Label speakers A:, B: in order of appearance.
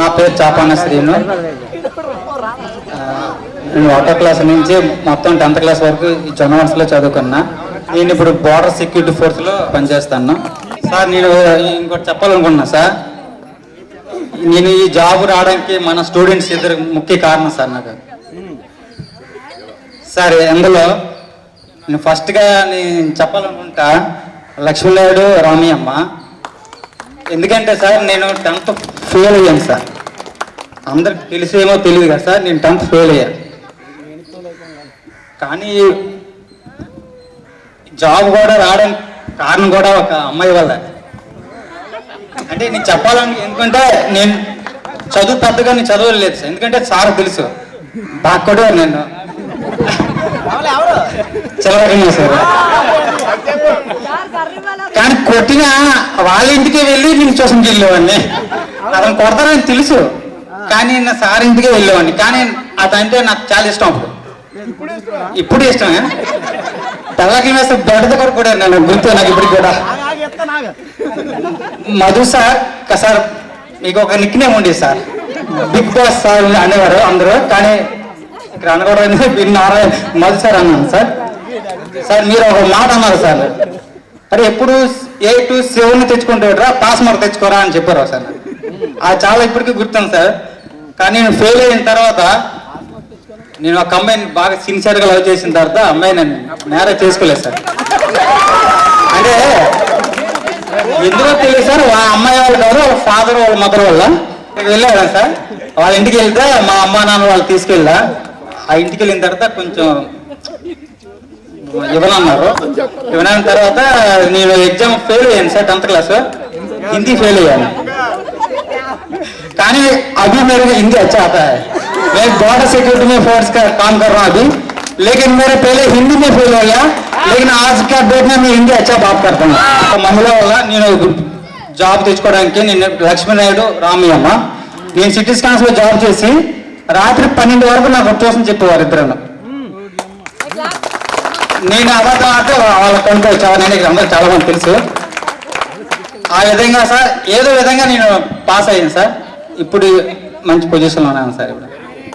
A: నా పేరు చాపాన శ్రీను. నేను ఒకటో క్లాస్ నుంచి మొత్తం టెన్త్ క్లాస్ వరకు ఈ జొన్నవర్స్లో చదువుకున్నా. నేను ఇప్పుడు బార్డర్ సెక్యూరిటీ ఫోర్స్లో పనిచేస్తాను. సార్ నేను ఇంకోటి చెప్పాలనుకున్నా సార్. నేను ఈ జాబ్ రావడానికి మన స్టూడెంట్స్ ఇద్దరు ముఖ్య కారణం సార్ నాకు. సార్ అందులో నేను ఫస్ట్గా నేను చెప్పాలనుకుంటా లక్ష్మీనాయుడు రామయ్యమ్మ. ఎందుకంటే సార్ నేను టెన్త్ ఫెయిల్ అయ్యాను సార్. అందరికి తెలిసేమో తెలియదు కదా సార్ నేను టెన్త్ ఫెయిల్ అయ్యాను కానీ జాబ్ కూడా రావడానికి కారణం కూడా ఒక అమ్మాయి వల్ల. అంటే నేను చెప్పాలని ఎందుకంటే నేను చదువు పెద్దగా నేను చదవలేదు సార్. ఎందుకంటే సార్ తెలుసు. బాగా కూడా నేను చిలకరింగ్ సార్. కొట్టిన వాళ్ళ ఇంటికి వెళ్ళి నేను ట్యూషన్కి వెళ్ళేవాడిని అతను కొడతారని తెలుసు. కానీ నా సార్ ఇంటికి వెళ్ళేవాడిని. కానీ అదంటే నాకు చాలా ఇష్టం అప్పుడు. ఇప్పుడు ఇష్టమే? తెల్లకి వేస్తే బెడ్ దగ్గర కూడా నేను గుర్తు నాకు ఇప్పుడు కూడా. మధు సార్ సార్ మీకు ఒక నిక్ నేమ్ ఉండేది సార్. బిగ్ బాస్ సార్ అనేవారు అందరూ. కానీ ఇక్కడ అనకూడదు నారాయణ మధు సార్ అన్నాను సార్. సార్ మీరు ఒక మాట అన్నారు సార్. అరే ఎప్పుడు ఎయిట్ సెవెన్ తెచ్చుకుంటారా పాస్ మార్క్ తెచ్చుకోరా అని చెప్పారు సార్. ఆ అది చాలా ఇప్పటికీ గుర్తుంది సార్. కానీ నేను ఫెయిల్ అయిన తర్వాత నేను ఒక అమ్మాయిని బాగా సిన్సియర్గా లవ్ చేసిన తర్వాత ఆ అమ్మాయి నన్ను మ్యారేజ్ చేసుకోలేదు సార్. అంటే ఎందుకో తెలియదు సార్ ఆ అమ్మాయి వాళ్ళు కాదు వాళ్ళ ఫాదర్ వాళ్ళ మదర్ వాళ్ళ? వెళ్ళాను సార్. వాళ్ళ ఇంటికి వెళ్తే మా అమ్మా నాన్న వాళ్ళు తీసుకెళ్ళా. ఆ ఇంటికి వెళ్ళిన తర్వాత కొంచెం ఇవ్వనన్నారు ఇవ్వనన్న తర్వాత నేను ఎగ్జామ్ ఫెయిల్ అయ్యాను sir tenth class Hindi fail అయ్యాను కానీ अभी मेरे को हिंदी अच्छा आता है मैं बॉर्डर सिक्योरिटी में फोर्स का काम कर रहा हूँ अभी लेकिन मेरे पहले हिंदी में फेल हो गया लेकिन आज का डेट में मैं हिंदी अच्छा बात करता हूँ ఒక మహిళ వల్ల నేను జాబ్ తెచ్చుకోవడానికి నేను లక్ష్మీనాయుడు రామయ్యమ్మ నేను సిటీ స్కాన్స్ లో జాబ్ చేసి రాత్రి పన్నెండు వరకు నాకు ట్యూషన్ చెప్పేవారు ఇద్దరు నేను అబద్ధం అంటే వాళ్ళ కొంత చాలా నేను అందరూ చాలా మంది తెలుసు. ఆ విధంగా సార్ ఏదో విధంగా నేను పాస్ అయ్యాను సార్. ఇప్పుడు మంచి పొజిషన్లో ఉన్నాను సార్ ఇప్పుడు.